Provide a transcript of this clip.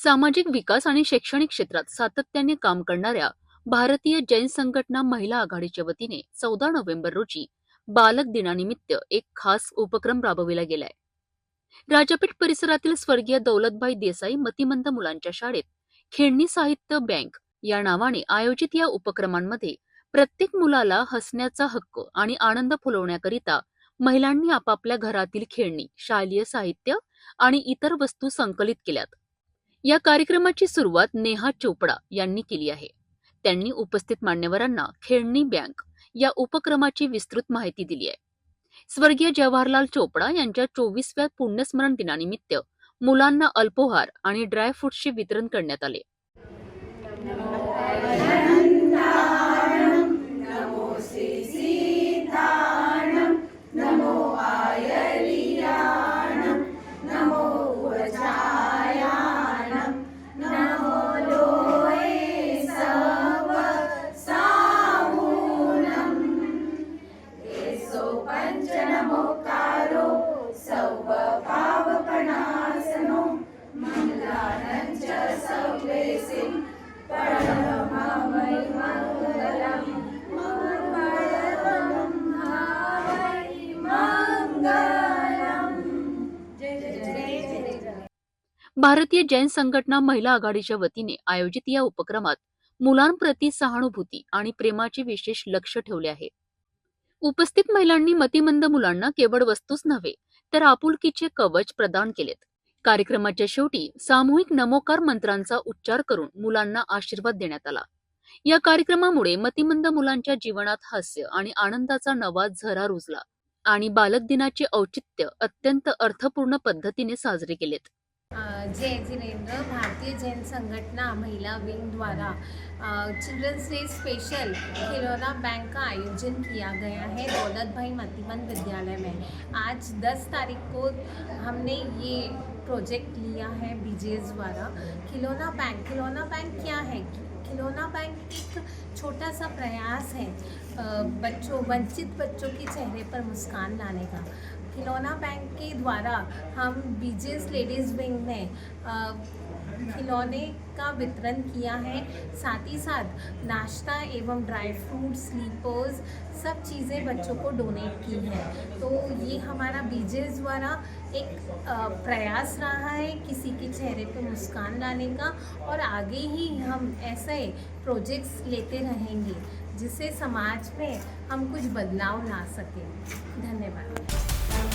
सामाजिक विकास आणि शैक्षणिक क्षेत्रात सातत्याने काम करणाऱ्या भारतीय जैन संघटना महिला आघाडीच्या वतीने चौदा नोव्हेंबर रोजी बालक दिनानिमित्त एक खास उपक्रम राबविला गेलाय. राजपीठ परिसरातील स्वर्गीय दौलतभाई देसाई मतिमंद मुलांच्या शाळेत खेळणी साहित्य बँक या नावाने आयोजित या उपक्रमांमध्ये प्रत्येक मुलाला हसण्याचा हक्क आणि आनंद फुलवण्याकरिता महिलांनी आपापल्या घरातील खेळणी शालेय साहित्य आणि इतर वस्तू संकलित केल्यात. या कार्यक्रमाची सुरुवात नेहा चोपडा यांनी केली आहे. त्यांनी उपस्थित मान्यवरांना खेळणी बँक या उपक्रमाची विस्तृत माहिती दिली आहे. स्वर्गीय जवाहरलाल चोपडा यांच्या चोवीसव्या पुण्यस्मरण दिनानिमित्त मुलांना अल्पोहार आणि ड्रायफ्रुट्सचे वितरण करण्यात आले. भारतीय जैन संघटना महिला आघाडीच्या वतीने आयोजित या उपक्रमात मुलांप्रती सहानुभूती आणि प्रेमाचे विशेष लक्ष ठेवले आहे. उपस्थित महिलांनी मतिमंद मुलांना केवळ वस्तूच नव्हे तर आपुलकीचे कवच प्रदान केलेत. कार्यक्रमाच्या शेवटी सामूहिक नमोकार मंत्रांचा उच्चार करून मुलांना आशीर्वाद देण्यात आला. या कार्यक्रमामुळे मतिमंद मुलांच्या जीवनात हास्य आणि आनंदाचा नवा झरा रुजला आणि बालक दिनाचे औचित्य अत्यंत अर्थपूर्ण पद्धतीने साजरे केलेत. जय जिनेन्द्र भारतीय जैन संगठना महिला विंग द्वारा चिल्ड्रंस डे स्पेशल खिलौना बैंक का आयोजन किया गया है दौलत भाई मतिमन विद्यालय में। आज 10 तारीख को हमने ये प्रोजेक्ट लिया है बीजेस द्वारा। खिलौना बैंक खिलौना बैंक क्या है? खिलौना बैंक एक छोटा सा प्रयास है बच्चों, वंचित बच्चों के चेहरे पर मुस्कान लाने का। खिलौना बैंक के द्वारा हम बीजेस लेडीज़ विंग में खिलौने का वितरण किया है। साथ ही साथ नाश्ता एवं ड्राई फ्रूट, स्लीपर्स, सब चीज़ें बच्चों को डोनेट की हैं। तो ये हमारा बीजेस द्वारा एक प्रयास रहा है किसी के चेहरे पे मुस्कान लाने का और आगे ही हम ऐसे प्रोजेक्ट्स लेते रहेंगे जिससे समाज में हम कुछ बदलाव ला सकें। धन्यवाद।